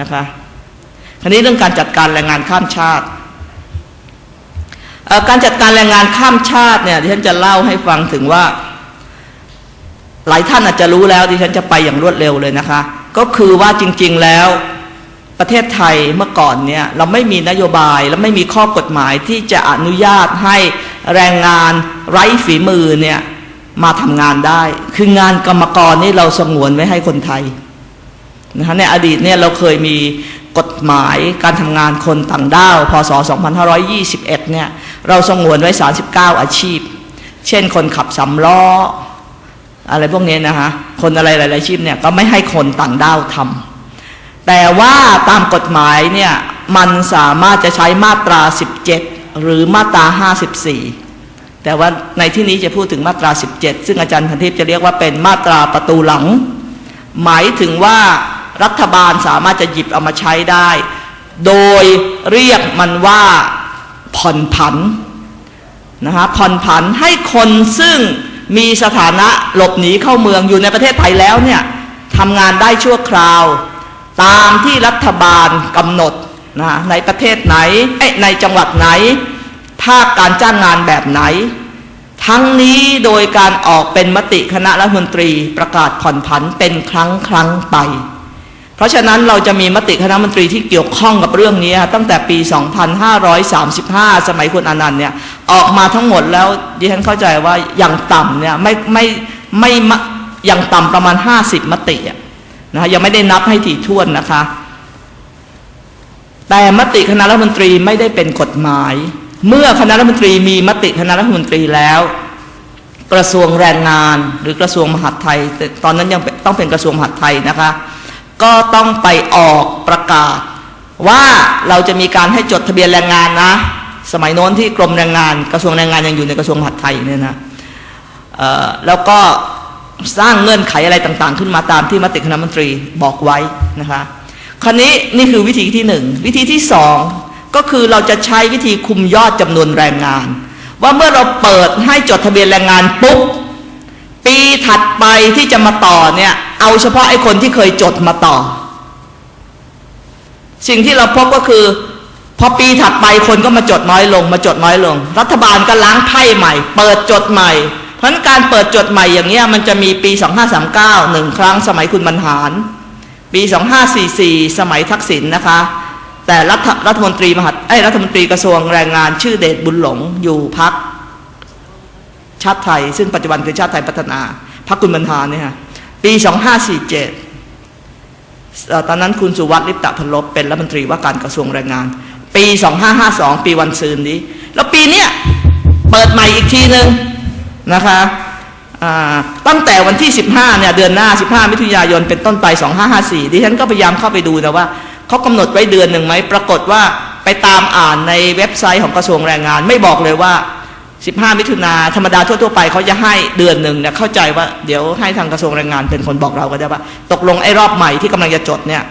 นะคะคราวนี้เรื่องการจัดการแรงงานข้ามชาติการจัดการแรงงานข้ามชาติเนี่ยที่ฉันจะเล่าให้ฟังถึงว่า หลายท่านอาจจะรู้แล้วดิฉันจะไปอย่างรวดเร็วเลยนะคะ ก็คือว่าจริง ๆแล้วประเทศไทยเมื่อก่อนเนี่ยเราไม่มีนโยบายและไม่มีข้อกฎหมายที่จะอนุญาตให้แรงงานไร้ฝีมือเนี่ยมาทำงานได้ คืองานกรรมกรนี่เราสงวนไว้ให้คนไทย นะคะในอดีตเนี่ยเราเคยมีกฎหมายการทำงานคนต่างด้าว พศ 2521 เนี่ย เราสงวนไว้ 39 อาชีพ เช่นคนขับสำล้อ อะไรพวกนี้นะคะคนอะไรหลาย ๆ อาชีพเนี่ยก็ไม่ให้คนต่างด้าวทำแต่ว่าตามกฎหมายเนี่ย มันสามารถจะใช้มาตรา 17 หรือมาตรา 54 แต่ว่าในที่นี้จะพูดถึงมาตรา 17 ซึ่งอาจารย์พันทิพย์จะเรียกว่าเป็นมาตราประตูหลัง หมายถึงว่า รัฐบาลสามารถจะหยิบเอามาใช้ได้ โดยเรียกมันว่าผ่อนผันนะคะผ่อนผันให้คนซึ่งมีสถานะหลบหนีเข้าเมืองอยู่ในประเทศไทยแล้วเนี่ยทำงานได้ชั่วคราว ตามที่รัฐบาลกำหนดนะในประเทศไหนเอ้ในจังหวัดไหน ภาคการจ้างงานแบบไหน ทั้งนี้โดยการออกเป็นมติคณะรัฐมนตรีประกาศผ่อนผันเป็นครั้งครั้งไป เพราะฉะนั้นเราจะมีมติคณะรัฐมนตรีที่เกี่ยวข้องกับเรื่องนี้ตั้งแต่ปี 2535 สมัยคุณอนันต์เนี่ยออกมาทั้งหมดแล้วดิฉันเข้าใจว่าอย่างต่ำเนี่ยไม่ไม่ไม่ไม่อย่างต่ำประมาณ 50 มติอะนะยังไม่ได้นับให้ถี่ถ้วนนะคะ แต่มติคณะรัฐมนตรีไม่ได้เป็นกฎหมาย เมื่อคณะรัฐมนตรีมีมติคณะรัฐมนตรีแล้ว กระทรวงแรงงาน หรือกระทรวงมหาดไทย ตอนนั้นยังต้องเป็นกระทรวงมหาดไทยนะคะ ก็ต้องไปออกประกาศ ว่าเราจะมีการให้จดทะเบียนแรงงานนะ สมัยโน้นที่กรมแรงงาน กระทรวงแรงงานยังอยู่ในกระทรวงมหาดไทยเนี่ยนะแล้วก็สร้างเงื่อนไขอะไรต่างๆ ขึ้นมาตามที่มติคณะมนตรีบอกไว้นะคะคราวนี้นี่คือวิธีที่หนึ่งวิธีที่สองก็คือเราจะใช้วิธีคุมยอดจำนวนแรงงาน ว่าเมื่อเราเปิดให้จดทะเบียนแรงงานปุ๊บปีถัดไปที่จะมาต่อเนี่ย เอาเฉพาะไอ้คนที่เคยจดมาต่อ สิ่งที่เราพบก็คือ พอปีถัดไปคนก็มาจดน้อยลง มาจดน้อยลง รัฐบาลก็ล้างไพ่ใหม่ เปิดจดใหม่ เพราะการเปิดจดใหม่อย่างเงี้ยมันจะมีปี 2539หนึ่งครั้งสมัยคุณบรรหาร ปี 2544 สมัยทักษิณนะคะ แต่รัฐรัฐมนตรีมหาดไอ้รัฐมนตรีกระทรวงแรงงานชื่อเดชบุญหลงอยู่พักชาติไทย ซึ่งปัจจุบันคือชาติไทยพัฒนาพักคุณบรรหารเนี่ยค่ะ ปี 2547 ตอนนั้นคุณสุวัสดิ์ลิปตะพันลบเป็นรัฐมนตรีว่าการกระทรวงแรงงาน ปี 2552 ปีวันซืนนี้ แล้วปีเนี้ยเปิดใหม่อีกทีหนึ่งนะคะตั้งแต่วันที่ 15 เนี่ย เดือนหน้า 15 มิถุนายนเป็นต้นไป 2554 ดิฉันก็พยายามเข้าไปดูนะว่าเขากำหนดไว้เดือนหนึ่งไหม ปรากฏว่าไปตามอ่านในเว็บไซต์ของกระทรวงแรงงาน ไม่บอกเลยว่า 15 มิถุนาธรรมดาทั่วๆไปเขาจะให้เดือนหนึ่งเนี่ยเข้าใจว่าเดี๋ยวให้ทางกระทรวงแรงงานเป็นคนบอกเราก็ได้ว่า ตกลงไอ้รอบใหม่ที่กำลังจะจดเนี่ย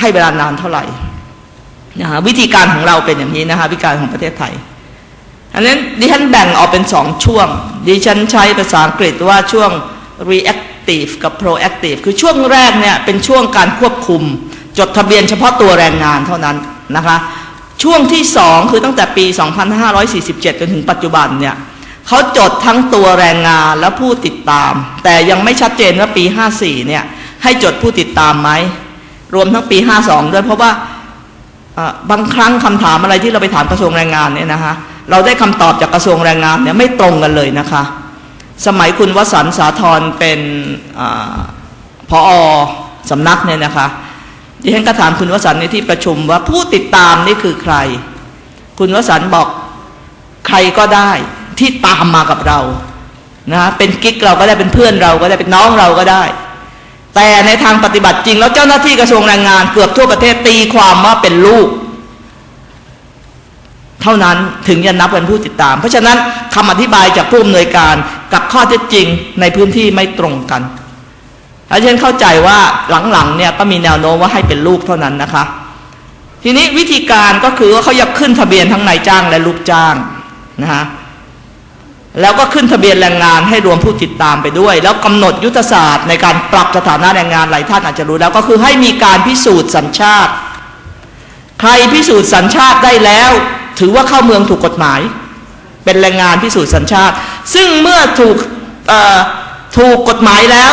ให้เวลานานเท่าไหร่นะฮะวิธีการของเราเป็นอย่างนี้นะคะวิธีการของประเทศไทยอันนั้นดิฉันแบ่งออกเป็นสองช่วง ดิฉันใช้ภาษาอังกฤษว่าช่วง reactive กับ proactive คือช่วงแรกเนี่ยเป็นช่วงการควบคุม จดทะเบียนเฉพาะตัวแรงงานเท่านั้นนะคะ ช่วงที่สองคือตั้งแต่ปี 2547 จนถึงปัจจุบันเนี่ยเขาจดทั้งตัวแรงงานและผู้ติดตาม แต่ยังไม่ชัดเจนว่าปี 54 เนี่ย ให้จดผู้ติดตามไหม รวมทั้งปี 52 ด้วย เพราะว่าบางครั้งคำถามอะไรที่เราไปถามกระทรวงแรงงานเนี่ยนะคะเราได้คำตอบจากกระทรวงแรงงานเนี่ยไม่ตรงกันเลยนะคะ สมัยคุณวสันต์สาธรเป็นอพอสำนักเนี่ยนะคะ ดิฉันก็ถามคุณวสันต์ในที่ประชุมว่าผู้ติดตามนี่คือใคร คุณวสันต์บอกใครก็ได้ที่ตามมากับเรานะเป็นกิ๊กเราก็ได้เป็นเพื่อนเราก็ได้เป็นน้องเราก็ได้ แต่ในทางปฏิบัติจริง แล้วเจ้าหน้าที่กระทรวงแรงงานเกือบทั่วประเทศตีความว่าเป็นลูก เท่านั้นถึงจะนับเป็นผู้ติดตาม เพราะฉะนั้นคำอธิบายจากผู้อำนวยการกับข้อเท็จจริงในพื้นที่ไม่ตรงกัน แล้วฉันเข้าใจว่าหลังๆเนี่ยก็มีแนวโน้มว่าให้เป็นลูกเท่านั้นนะคะ ทีนี้วิธีการก็คือว่าเขาอยากขึ้นทะเบียนทั้งนายจ้างและลูกจ้างนะฮะแล้วก็ขึ้นทะเบียนแรงงานให้รวมผู้ติดตามไปด้วย แล้วกำหนดยุทธศาสตร์ในการปรับสถานะแรงงานหลายท่านอาจจะรู้แล้วก็คือให้มีการพิสูจน์สัญชาติ ใครพิสูจน์สัญชาติได้แล้ว ถือว่าเข้าเมืองถูกกฎหมาย เป็นแรงงานพิสูจน์สัญชาติ ซึ่งเมื่อถูกถูกกฎหมายแล้ว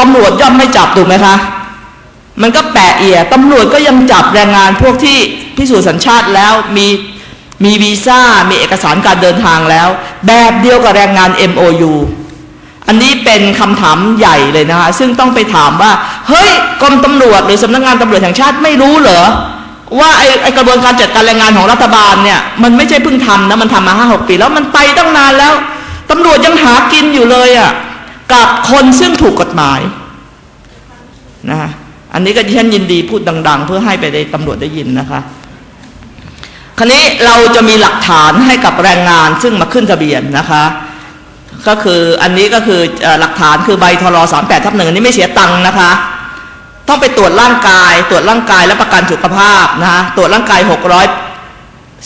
ตำรวจย่อมไม่จับถูกไหมคะ มันก็แปะเอียตำรวจก็ยังจับแรงงานพวกที่พิสูจน์สัญชาติแล้วมีมีวีซ่ามีเอกสารการเดินทางแล้ว แบบเดียวกับแรงงาน MOU อันนี้เป็นคำถามใหญ่เลยนะคะซึ่งต้องไปถามว่า เฮ้ยกรมตำรวจหรือสำนักงานตำรวจแห่งชาติไม่รู้เหรอ ว่าไอ้ไอกระบวนการจัดการแรงงานของรัฐบาลเนี่ยมันไม่ใช่เพิ่งทำนะมันทำมาห้าหกปี แล้วมันไปตั้งนานแล้วตำรวจยังหากินอยู่เลยอะ่ะ กับคนซึ่งถูกกฎหมายนะฮะอันนี้ก็ดิฉันยินดีพูดดัง ๆ เพื่อให้ไปได้ตำรวจได้ยินนะคะคราวนี้เราจะมีหลักฐานให้กับแรงงานซึ่งมาขึ้นทะเบียนนะคะ ก็คืออันนี้ก็คือเอ่อหลักฐานคือใบทรสามแปดทับหนึ่งอันนี้ไม่เสียตังค์นะคะ ต้องไปตรวจร่างกาย ตรวจร่างกายและประกันสุขภาพนะคะตรวจร่างกายหกร้อย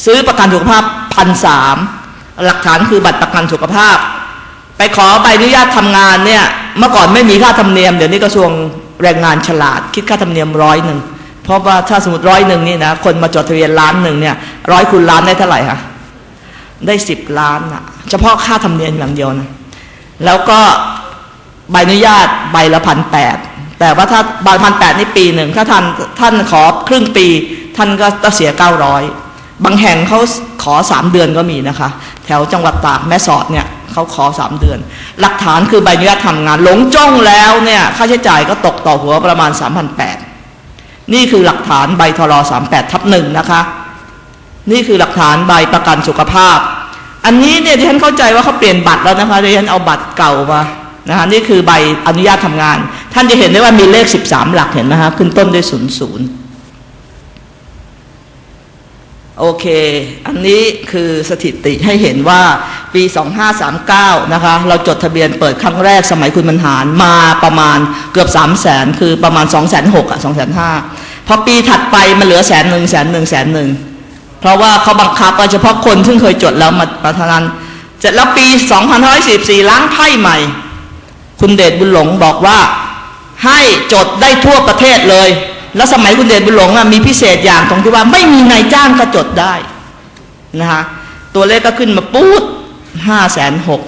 ซื้อประกันสุขภาพพันสามหลักฐานคือบัตรประกันสุขภาพ ไปขอใบอนุญาตทำงานเนี่ยเมื่อก่อนไม่มีค่าธรรมเนียมเดี๋ยวนี้กระทรวงแรงงานฉลาด คิดค่าธรรมเนียมร้อยหนึ่งเพราะว่าถ้าสมมติร้อยหนึ่งนี่นะคนมาจดทะเบียนล้านหนึ่งเนี่ยร้อยคูณล้านได้เท่าไหร่คะได้สิบล้านอะเฉพาะค่าธรรมเนียมอย่างเดียวนะแล้วก็ใบอนุญาตใบละพันแปดแต่ว่าถ้าใบพันแปดนี่ปีหนึ่งถ้าท่านท่านขอครึ่งปี ท่านก็ต้องเสียเก้าร้อยบางแห่งเขาขอสามเดือนก็มีนะคะ แถวจังหวัดตากแม่สอดเนี่ย เขาขอสามเดือน หลักฐานคือใบอนุญาตทำงาน หลงจ้องแล้วเนี่ยค่าใช้จ่ายก็ตกต่อหัวประมาณ 3,800 นี่คือหลักฐานใบทร38ทับหนึ่งนะคะ นี่คือหลักฐานใบประกันสุขภาพ อันนี้เนี่ยที่ฉันเข้าใจว่าเขาเปลี่ยนบัตรแล้วนะคะที่ฉันเอาบัตรเก่ามานะคะนี่คือใบอนุญาตทำงาน ท่านจะเห็นได้ว่ามีเลข 13 หลักเห็นไหมคะขึ้นต้นด้วย00 โอเค อันนี้คือสถิติให้เห็นว่าปี 2539 นะคะ เราจดทะเบียนเปิดครั้งแรกสมัยคุณบรรหารมาประมาณเกือบ 3 0 0แสนคือประมาณ 2 6 0 0 0อะ2 5 0 0 0พอปีถัดไปมันเหลือแสนหนึ่งแสนหนึ่งแสนหนึ่งเพราะว่าเขาบังคับเฉพาะคนซึ่งเคยจดแล้วมามาเท่านั้นเสร็จแล้วปี 2544 ล้างไพ่ใหม่ คุณเดชบุญหลงบอกว่าให้จดได้ทั่วประเทศเลย แล้วสมัยคุณเดชบุญหลงอะมีพิเศษอย่างตรงที่ว่าไม่มีนายจ้างก็จดได้นะคะตัวเลขก็ขึ้นมาปูดห้าแสนหก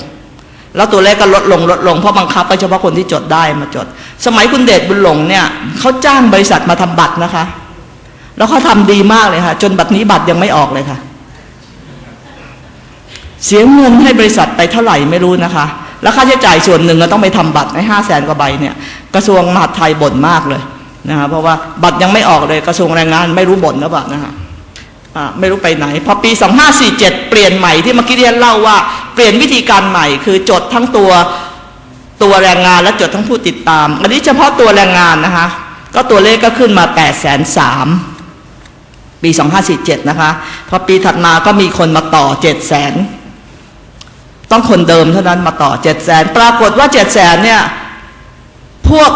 แล้วตัวเลขก็ลดลงลดลงเพราะบังคับไปเฉพาะคนที่จดได้มาจด สมัยคุณเดชบุญหลงเนี่ยเขาจ้างบริษัทมาทำบัตรนะคะ แล้วเขาทำดีมากเลยค่ะ จนบัตรนี้บัตรยังไม่ออกเลยค่ะ เสียเงินให้บริษัทไปเท่าไหร่ไม่รู้นะคะ แล้วค่าใช้จ่ายส่วนหนึ่งก็ต้องไปทำบัตรให้ห้าแสนกว่าใบเนี่ย กระทรวงมหาดไทยบ่นมากเลย นะคะเพราะว่าบัตรยังไม่ออกเลยกระทรวงแรงงานไม่รู้บ่นหรือเปล่านะคะไม่รู้ไปไหน พอปี 2547 เปลี่ยนใหม่ที่เมื่อกี้ที่ฉันเล่าว่าเปลี่ยนวิธีการใหม่คือจดทั้งตัวตัวแรงงานและจดทั้งผู้ติดตาม อันนี้เฉพาะตัวแรงงานนะคะ ก็ตัวเลขก็ขึ้นมา8 3 0 0 0ปี 2547 นะคะ พอปีถัดมาก็มีคนมาต่อ 7 0 0 0 0 0ต้องคนเดิมเท่านั้นมาต่อ 7 0 0 0 0 0ปรากฏว่า 7 0 0 0 0 0เนี่ยพวก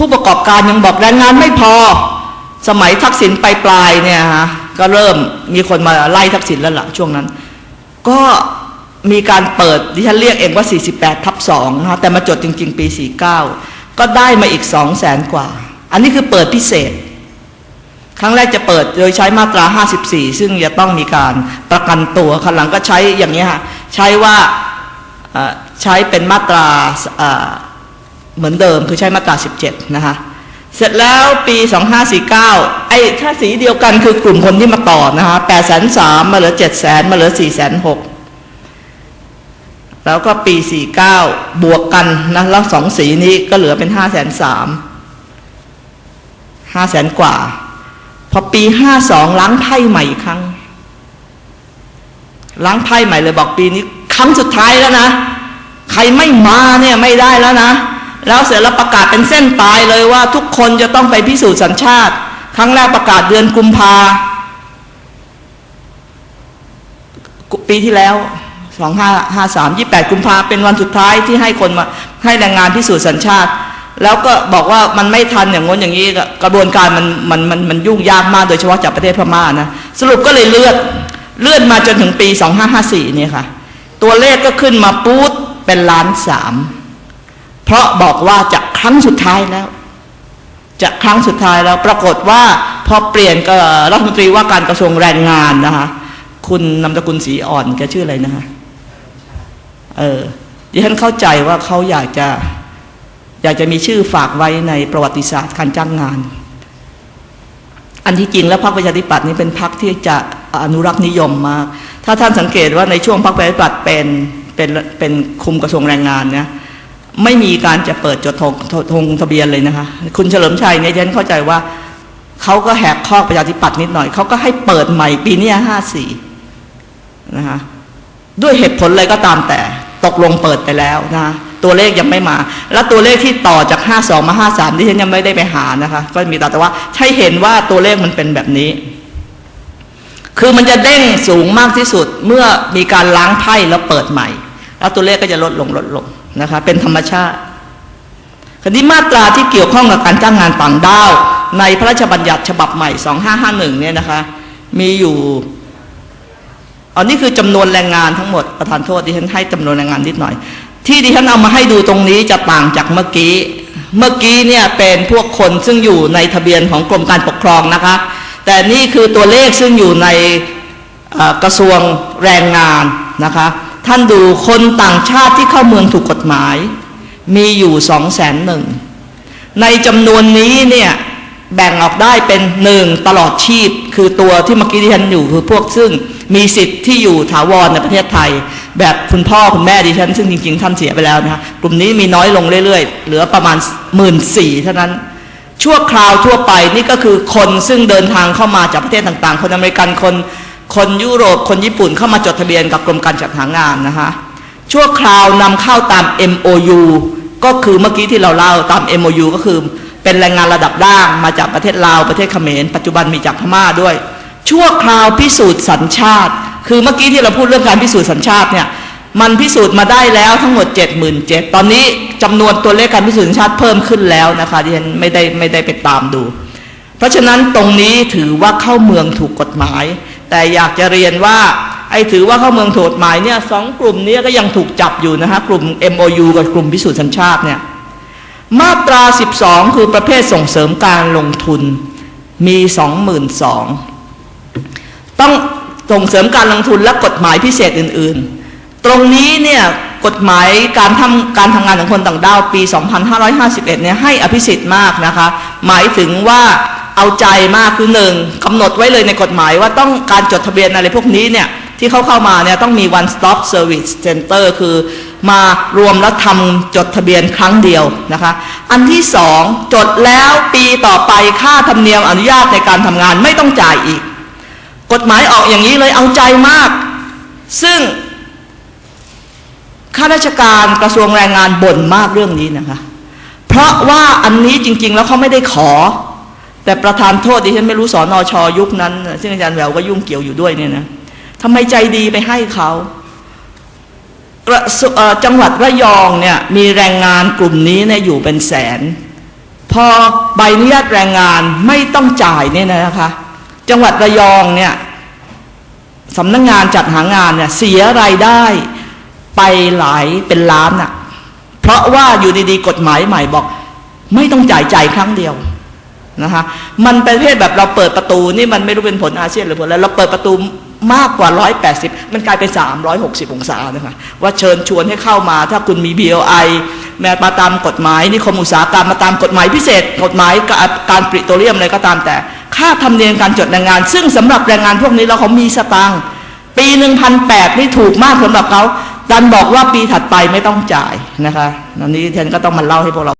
ผู้ประกอบการยังบอกแรงงานไม่พอ สมัยทักษิณปลายปลายเนี่ยฮะก็เริ่มมีคนมาไล่ทักษิณแล้วล่ะช่วงนั้น ก็มีการเปิดดิฉันเรียกเองว่า 48ทับ2นะคะแต่มาจดจริง ๆ ปี 49 ก็ได้มาอีก 2 0 0แสนกว่า อันนี้คือเปิดพิเศษ ครั้งแรกจะเปิดโดยใช้มาตรา 54 ซึ่งจะต้องมีการประกันตัวครั้งหลังก็ใช้อย่างนี้ฮะใช้ว่าใช้เป็นมาตรา เหมือนเดิมคือใช้มาตรา 17 นะคะ เสร็จแล้วปี 2549 ไอ้ถ้าสีเดียวกันคือกลุ่มคนที่มาต่อนะคะ8 3 0 0มาเหลือ 7 0 0 0 0มาเหลือ 4 6 0 0แล้วก็ปี 49 บวกกันนะแล้วสองสีนี้ก็เหลือเป็น 5 3 0 0 0 5แสนกว่า พอปีห้าสองล้างไพ่ใหม่อีกครั้ง ล้างไพ่ใหม่เลยบอกปีนี้ครั้งสุดท้ายแล้วนะ ใครไม่มาเนี่ยไม่ได้แล้วนะ แล้วเสร็จแล้วประกาศเป็นเส้นตายเลยว่าทุกคนจะต้องไปพิสูจน์สัญชาติ ครั้งแรกประกาศเดือนกุมภาปีที่แล้วสองห้าห้าสามยี่แปดกุมภาเป็นวันสุดท้ายที่ให้คนมาให้แรงงานพิสูจน์สัญชาติ แล้วก็บอกว่ามันไม่ทันอย่างง้นอย่างนี้กระบวนการมันมันมันมันยุ่งยากมากโดยเฉพาะจากประเทศพม่านะสรุปก็เลยเลื่อนเลื่อนมาจนถึงปี2554เนี่ยค่ะ ตัวเลขก็ขึ้นมาปู๊ดเป็นล้านสาม เพราะบอกว่าจะครั้งสุดท้ายแล้ว จะครั้งสุดท้ายแล้ว ปรากฏว่าพอเปลี่ยนก็รัฐมนตรีว่าการกระทรวงแรงงานนะคะคุณนำตะกุลศรีอ่อนแกชื่ออะไรนะคะเออดิฉันเข้าใจว่าเขาอยากจะ อยากจะมีชื่อฝากไว้ในประวัติศาสตร์การจ้างงาน อันที่จริงแล้วพรรคประชาธิปัตย์นี่เป็นพรรคที่จะอนุรักษ์นิยมมาก ถ้าท่านสังเกตว่าในช่วงพรรคประชาธิปัตย์เป็นเป็นเป็นคุมกระทรวงแรงงานเนี่ย ไม่มีการจะเปิดจดธงธงทะเบียนเลยนะคะ คุณเฉลิมชัยเนี่ยฉันเข้าใจว่าเขาก็แหกข้อประชาธิปัตย์นิดหน่อย เขาก็ให้เปิดใหม่ปีเนี้ห้าสี่นะคะด้วยเหตุผลอะไรก็ตามแต่ตกลงเปิดไปแล้วนะตัวเลขยังไม่มา แล้วตัวเลขที่ต่อจาก 52 มา 53 ที่ฉันยังไม่ได้ไปหานะคะ ก็มีแต่ว่าใช้เห็นว่าตัวเลขมันเป็นแบบนี้ คือมันจะเด้งสูงมากที่สุดเมื่อมีการล้างไพ่แล้วเปิดใหม่ แล้วตัวเลขก็จะลดลงลดลง นะคะ เป็นธรรมชาติคราวนี้มาตราที่เกี่ยวข้องกับการจ้างงานต่างด้าว ในพระราชบัญญัติฉบับใหม่ 2551 เนี่ยนะคะ มีอยู่ อันนี้คือจำนวนแรงงานทั้งหมดประธานโทษดิฉันให้จำนวนแรงงานนิดหน่อย ที่ดิฉันเอามาให้ดูตรงนี้จะต่างจากเมื่อกี้ เมื่อกี้เนี่ยเป็นพวกคนซึ่งอยู่ในทะเบียนของกรมการปกครองนะคะ แต่นี่คือตัวเลขซึ่งอยู่ในกระทรวงแรงงานนะคะ ท่านดูคนต่างชาติที่เข้าเมืองถูกกฎหมาย มีอยู่สองแสนหนึ่งในจำนวนนี้เนี่ยแบ่งออกได้เป็นหนึ่งตลอดชีพ คือตัวที่เมื่อกี้ที่ฉันอยู่คือพวกซึ่งมีสิทธิ์ที่อยู่ถาวรในประเทศไทย แบบคุณพ่อคุณแม่ดิฉันซึ่งจริง ๆ ท่านเสียไปแล้วนะคะกลุ่มนี้มีน้อยลงเรื่อยๆ เหลือประมาณหมื่นสี่เท่านั้น ชั่วคราวทั่วไปนี่ก็คือคนซึ่งเดินทางเข้ามาจากประเทศต่างๆ คนอเมริกันคน คนยุโรปคนญี่ปุ่นเข้ามาจดทะเบียนกับกรมการจัดหางานนะคะชั่วคราวนำเข้าตาม MOU ก็คือเมื่อกี้ที่เราเล่าตาม MOU ก็คือเป็นแรงงานระดับล่างมาจากประเทศลาวประเทศเขมรปัจจุบันมีจากพม่าด้วย ชั่วคราวพิสูจน์สัญชาติ คือเมื่อกี้ที่เราพูดเรื่องการพิสูจน์สัญชาติเนี่ยมันพิสูจน์มาได้แล้วทั้งหมด 77,000ตอนนี้จำนวนตัวเลขการพิสูจน์สัญชาติเพิ่มขึ้นแล้วนะคะที่ฉันไม่ได้ไม่ได้ไปตามดู เพราะฉะนั้นตรงนี้ถือว่าเข้าเมืองถูกกฎหมาย แต่อยากจะเรียนว่าไอ้ถือว่าเข้าเมืองถูกหมายเนี่ยสองกลุ่มนี้ก็ยังถูกจับอยู่นะฮะกลุ่ม MOU กับกลุ่มพิสูจน์สัญชาติเนี่ยมาตรา 12 คือประเภทส่งเสริมการลงทุนมี22,000ต้องส่งเสริมการลงทุนและกฎหมายพิเศษอื่น ๆ ตรงนี้เนี่ยกฎหมายการทำการทำงานของคนต่างด้าวปี 2551 เนี่ยให้อภิสิทธิ์มากนะคะ หมายถึงว่า เอาใจมากคือหนึ่งกำหนดไว้เลยในกฎหมายว่าต้องการจดทะเบียนอะไรพวกนี้เนี่ยที่เขาเข้ามาเนี่ยต้องมี one stop service center คือมารวมแล้วทำจดทะเบียนครั้งเดียวนะคะ อันที่สองจดแล้วปีต่อไปค่าธรรมเนียมอนุญาตในการทำงานไม่ต้องจ่ายอีก กฎหมายออกอย่างนี้เลยเอาใจมาก ซึ่งข้าราชการกระทรวงแรงงานบ่นมากเรื่องนี้นะคะ เพราะว่าอันนี้จริง ๆ แล้วเขาไม่ได้ขอ แต่ประธานโทษดิฉันไม่รู้สอนอชอยุคนั้น ซึ่งอาจารย์แววก็ยุ่งเกี่ยวอยู่ด้วยเนี่ยนะทำไมใจดีไปให้เขาจังหวัดระยองเนี่ยมีแรงงานกลุ่มนี้เนี่ยอยู่เป็นแสน พอใบอนุญาตแรงงานไม่ต้องจ่ายเนี่ยนะคะ จังหวัดระยองเนี่ยสำนักงงานจัดหางานเนี่ยเสียรายได้ไปหลายเป็นล้านอะ่ะเพราะว่าอยู่ดีๆกฎหมายใหม่บอก ไม่ต้องจ่ายจ่ายครั้งเดียว นะคะมันเป็นประเภทแบบเราเปิดประตูนี่มันไม่รู้เป็นผลอาเซียนหรือผลอะไรเราเปิดประตูมากกว่า 180 มันกลายเป็น 360 องศานะคะว่าเชิญชวนให้เข้ามาถ้าคุณมี BLI แม้มาตามกฎหมายนิคมอุตสาหกรรมมาตามกฎหมายพิเศษ กฎหมายการการปริโตรเลียมอะไรก็ตามแต่ ค่าธรรมเนียมการจดแรงงาน ซึ่งสำหรับแรงงานพวกนี้เราเขามีสตางค์ปีหนึ่งพันแปดนี่ถูกมากสำหรับเขาดันบอกว่าปีถัดไปไม่ต้องจ่ายนะคะตอนนี้เทนก็ต้องมาเล่าให้พวกเรา